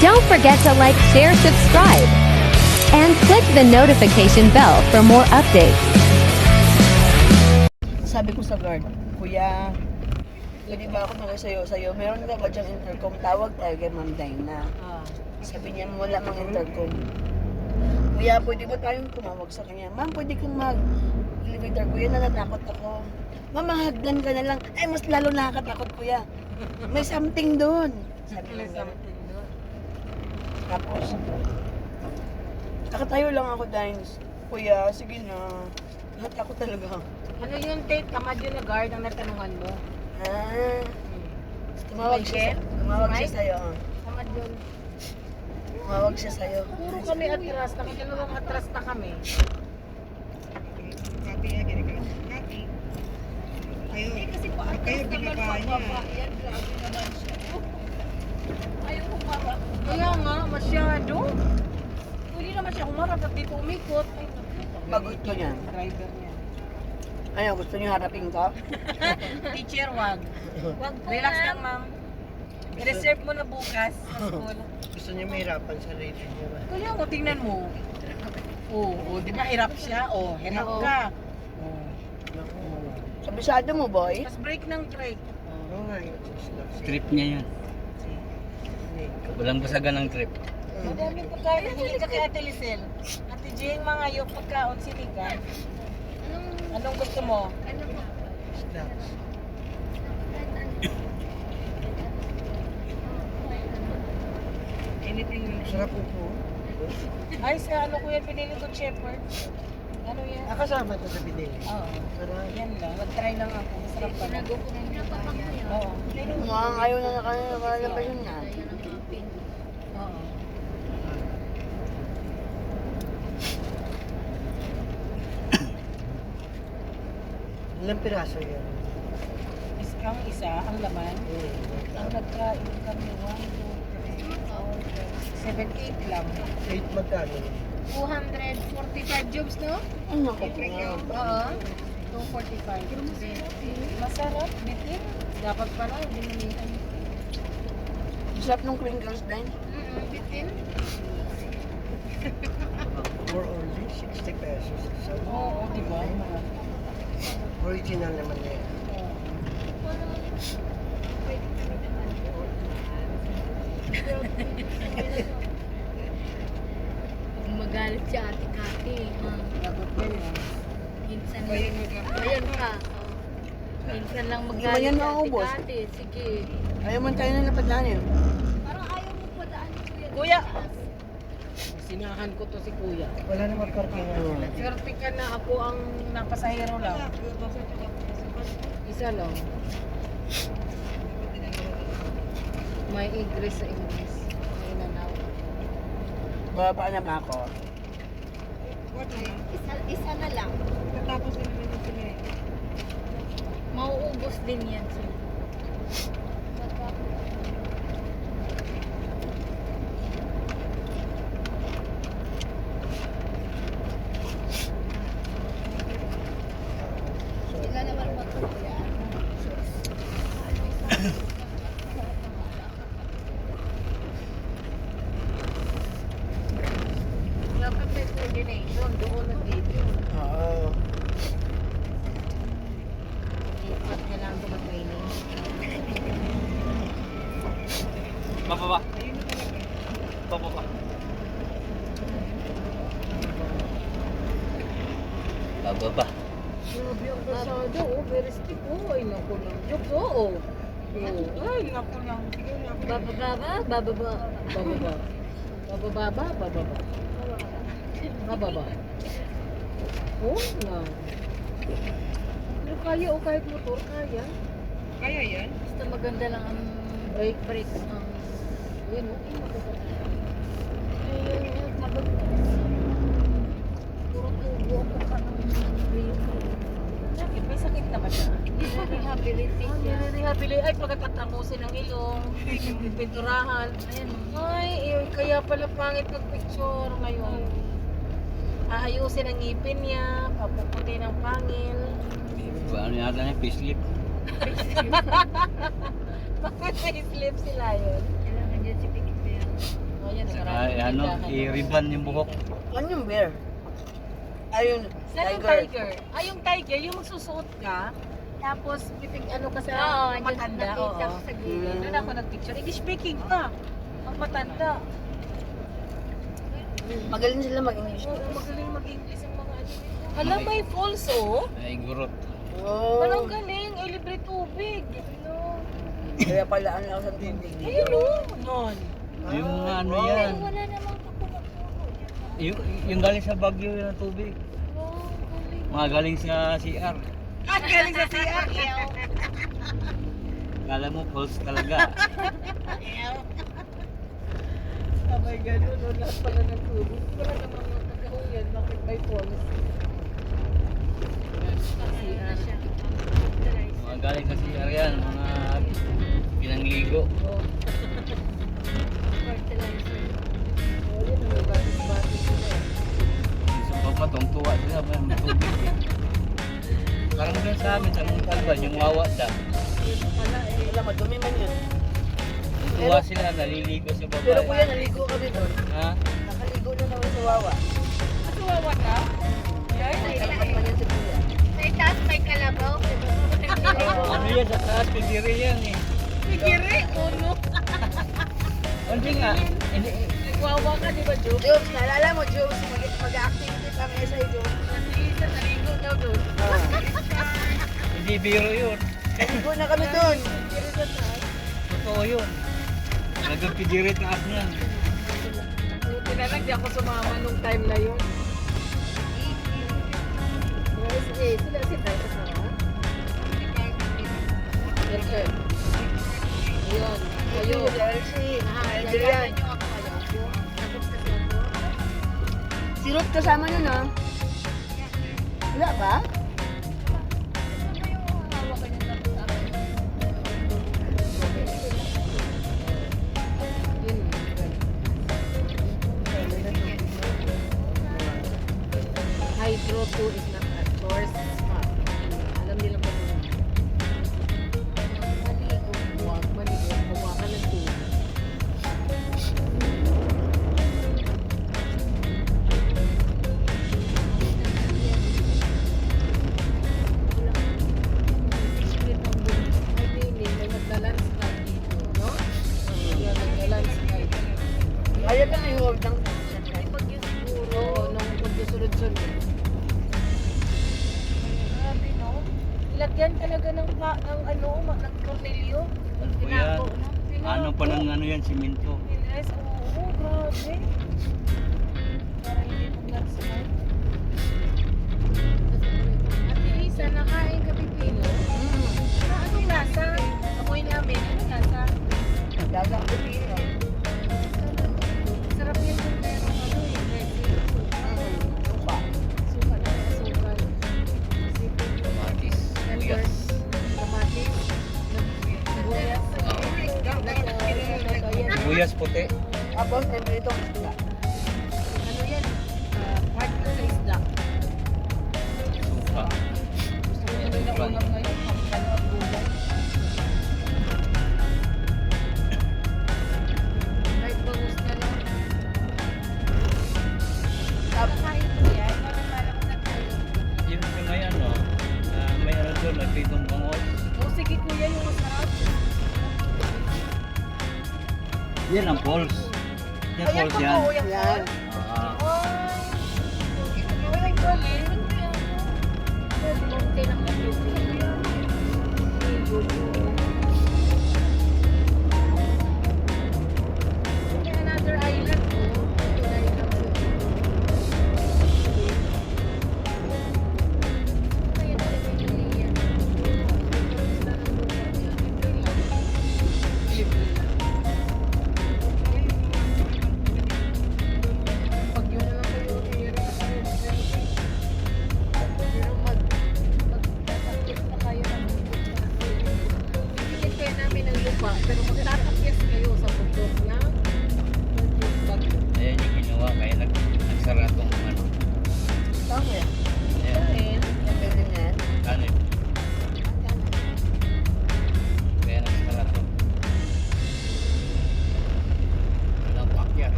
Don't forget to like, share, subscribe, and click the notification bell for more updates. Sabi ko sa guard, Kuya, pwede ba ako magasayo sa'yo? Meron ka ba dyan intercom? Tawag tayo kay Ma'am Dina. Ah. Sabi niya, wala mang intercom. Kuya, pwede ba tayong tumawag sa kanya? Ma'am, pwede kang mag-elevator, kuya, natatakot ako. Ma'am, mahagdan ka na lang. Ay, mas lalo nakakatakot, kuya. May something doon. Sabi May niya. Tapos, nakatayo lang ako, Dines. Kuya, sige na. Natakot talaga. Ano yun, Tate? Tamad yun na guard ang natanungan mo. Ah, tumawag siya, Michael? tumawag siya sa'yo. ah. Tamad yun. Tumawag siya sa'yo. Puro kami atras. Nakadalawang atras na kami. Hindi kasi po ang kayo binaba niya. Kaya nga, masyado. Hindi naman siya humarap at dito umikot. Ay, Pagod ko niya. Driver niya. Ano, gusto niyo harapin ko? Teacher, wag. Wag po, Relax lang, ma'am. I-reserve mo na bukas sa school. Gusto niya mahirapan sa radio niya. Kaya mo, tingnan mo. Oo, oh, di ba hirap siya? Oh, hirap Oo. ka. Oh. Kabisado mo, boy? Tapos break ng break. Oo nga yun. Trip niya yun. Walang basagan ng trip. Madami pagkain. Hindi ka kay Ate Lisel. Ate Jing, mga yung pagkaon sinigang. Anong gusto mo? Snacks. Anything Sarap po po. Ay, sa ano ko yan, pinili ko shepherd. Ano yan? Ah, kasama ito sa binili. Oo. Sarap. Yan lang. Mag-try lang ako. Masarap pa lang. Oo. Mukhang ayaw na nakalabas yun na. Oo. Ilang piraso yan? Is ang isa, ang laman. Ang nagkain kami, 1, 2, 3, 4, 7, 8 lang. 8 magkano? 245 jobs, no? Ano ko po nga. Oo. 245. Masarap, bitin. Dapat pala, dinamihan. Sarap nung crinkles din. Mm-mm, bitin. For only 60 pesos. So, Oo, di ba? original naman na yan. Kung magalit si ate Kati. Yan yan. Minsan lang. Ayan ka. oh. Minsan lang magalit ba yan si ate maubos? Kati. Sige. Ayaw man tayo na napadaanin. Parang ayaw mo pa daan ni Kuya. Kuya! Sinahan ko to si Kuya. Wala namang parking. Swerte ka na ako ang napasahero lang. Isa lang. May English sa English. Bababa na ba ako? Isa, isa na lang. Tapos na naman yung sila Mauubos din yan. Sila naman magkukuya. Dapat may coordination doon at dito. Oo. Lang mag-training. Bababa. Bababa. Bababa. Grabe ang kasado, oh. Very stiff, oh. Ay, naku lang. Jokes. Oh. Ay, naku lang. Sige, naku. Bababa, bababa. Bababa. Bababa, bababa. Bababa. Oh, na. Kaya, oh, kahit motor, kaya. Kaya yan? Basta maganda lang ang Break. break ng Yan, oh. Ay, naku. Ayun, sabag. Puro tubo ako ka ng Sakit, may sakit na ba siya? Rehabilitation. Oh, nire-rehabilitate. Ay, pagkatamusin ng ilong, pinturahan. Ayan. Ay, eh, kaya pala pangit mag-picture ngayon. Aayusin ang ngipin niya, papuputi ng pangil. Ano yata niya? Facelift. Bakit may slip sila yun? Kailangan dyan si Pikit ano, i-ribbon yung buhok. Ano yung bear? Ayun, Saan yung tiger. tiger? Ay, yung tiger, yung magsusuot ka, tapos pipig ano ka sa Oo, matanda. nakita Oo. ko sa gilid. Doon ako nag-picture. English speaking pa. Ang matanda. Magaling sila mag-English. Oo, magaling mag-English ang mga ano. Hala, may falls oh. Ay, gurot. Oh, Walang galing. Ay, libre tubig. Ano? kaya pala ang lakas ng tubig. Ayun oh. Non. Yung ano wow. yan, Wala namang kapuno-puno. yung, yung galing sa Baguio yung tubig. Wow, galing. Mga galing sa CR. At galing sa CR. Kala mo false talaga. Sabay ganun. No? Lahat pala ng tubig. Wala namang magkakahuyan. Bakit may falls? Siya? Mga galing sa CR yan, mga pinangligo. Sa pamatong tuwa sila, may tubig. eh. Parang doon sa amin, sa Montalban, yung wawa eh. Wala, madumi man yun. Tuwa sila, naliligo sa babae. Pero kuya, naligo kami doon. Ha? Nakaligo na naman sa wawa. Kasuwawa ka? Kalabaw. Ano yan, sa taas, pigiri yan eh. Sigiri, uno. Hindi nga, hindi, Nagwawa ka, di ba, Jo? Jobs, naalala mo, mag- mag-activity kami sa Jobs. Nasa naligo daw doon. hindi biro yun. Naligo na kami doon. Sigiri sa taas. Totoo yun. Nagpigiri taas niyan. Buti na lang, di ako sumama nung time na yun. Tay kasama? Yes, sir. Ayun. Ayun. Elsie, Naalala Adrian. Si Ruth kasama nun, ha? Wala ba? Hydro 2 is ano simento. Pinas, oo, grabe. Para hindi mag-landslide. Ate Lisa, nakain ka pipino? Ano, anong lasa? Amoy namin, anong lasa? Dagang pipino. Sarap yan Ayan. Buyas puti. Tapos, itong isda. Ano yan? Ah, part na sa isda. Suka. Gusto ko yung naunang ngayon. Ano ang gulay? Kahit bangus na lang. Tapos, ko yan. Parang parang. Yung may ano, ah, may ano doon, nagpitong bangos. O sige kuya, yung masarap. Yan ang falls. Yan Ayan falls po yan. po, yung Yan. Ah, Ay, galing. Monte ng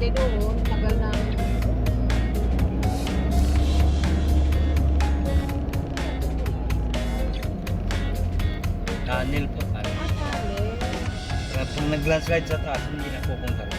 birthday doon, oh. tagal na. Tunnel po, tunnel. Ah, tunnel. Kaya pag nag-landslide sa taas, hindi na pupunta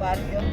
barrio.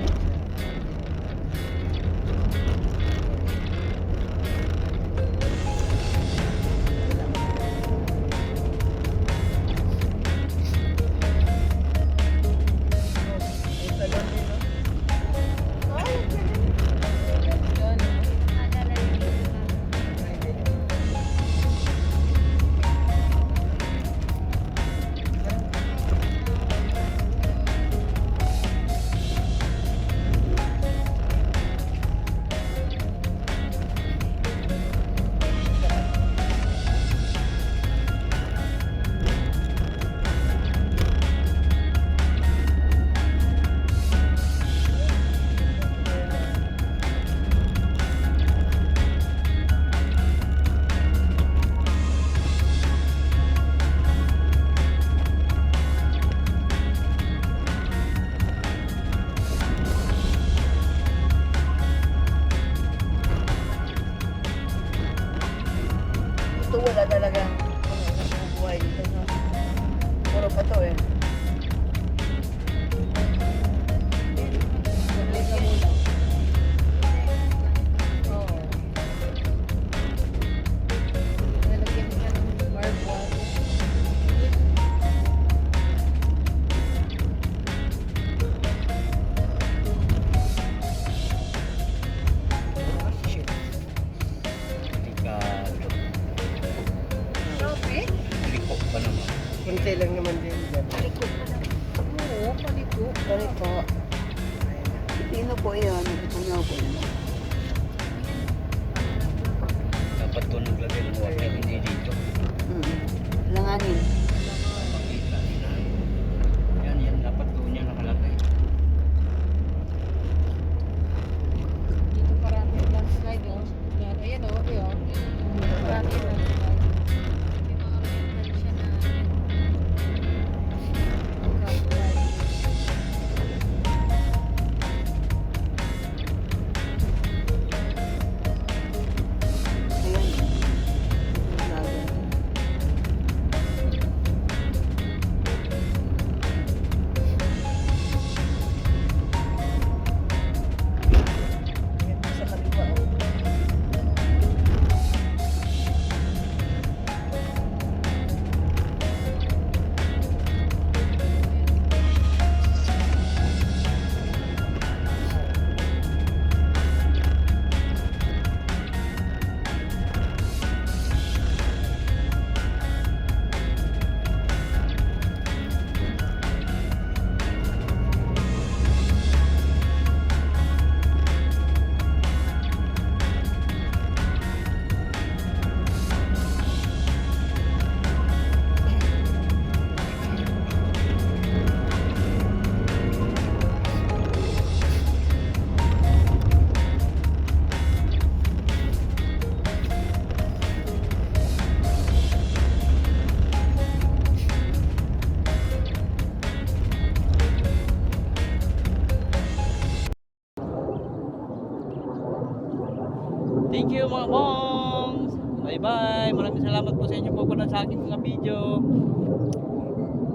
Thank you mga bongs. Bye bye. Maraming salamat po sa inyo po sa aking mga video.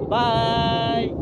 Bye.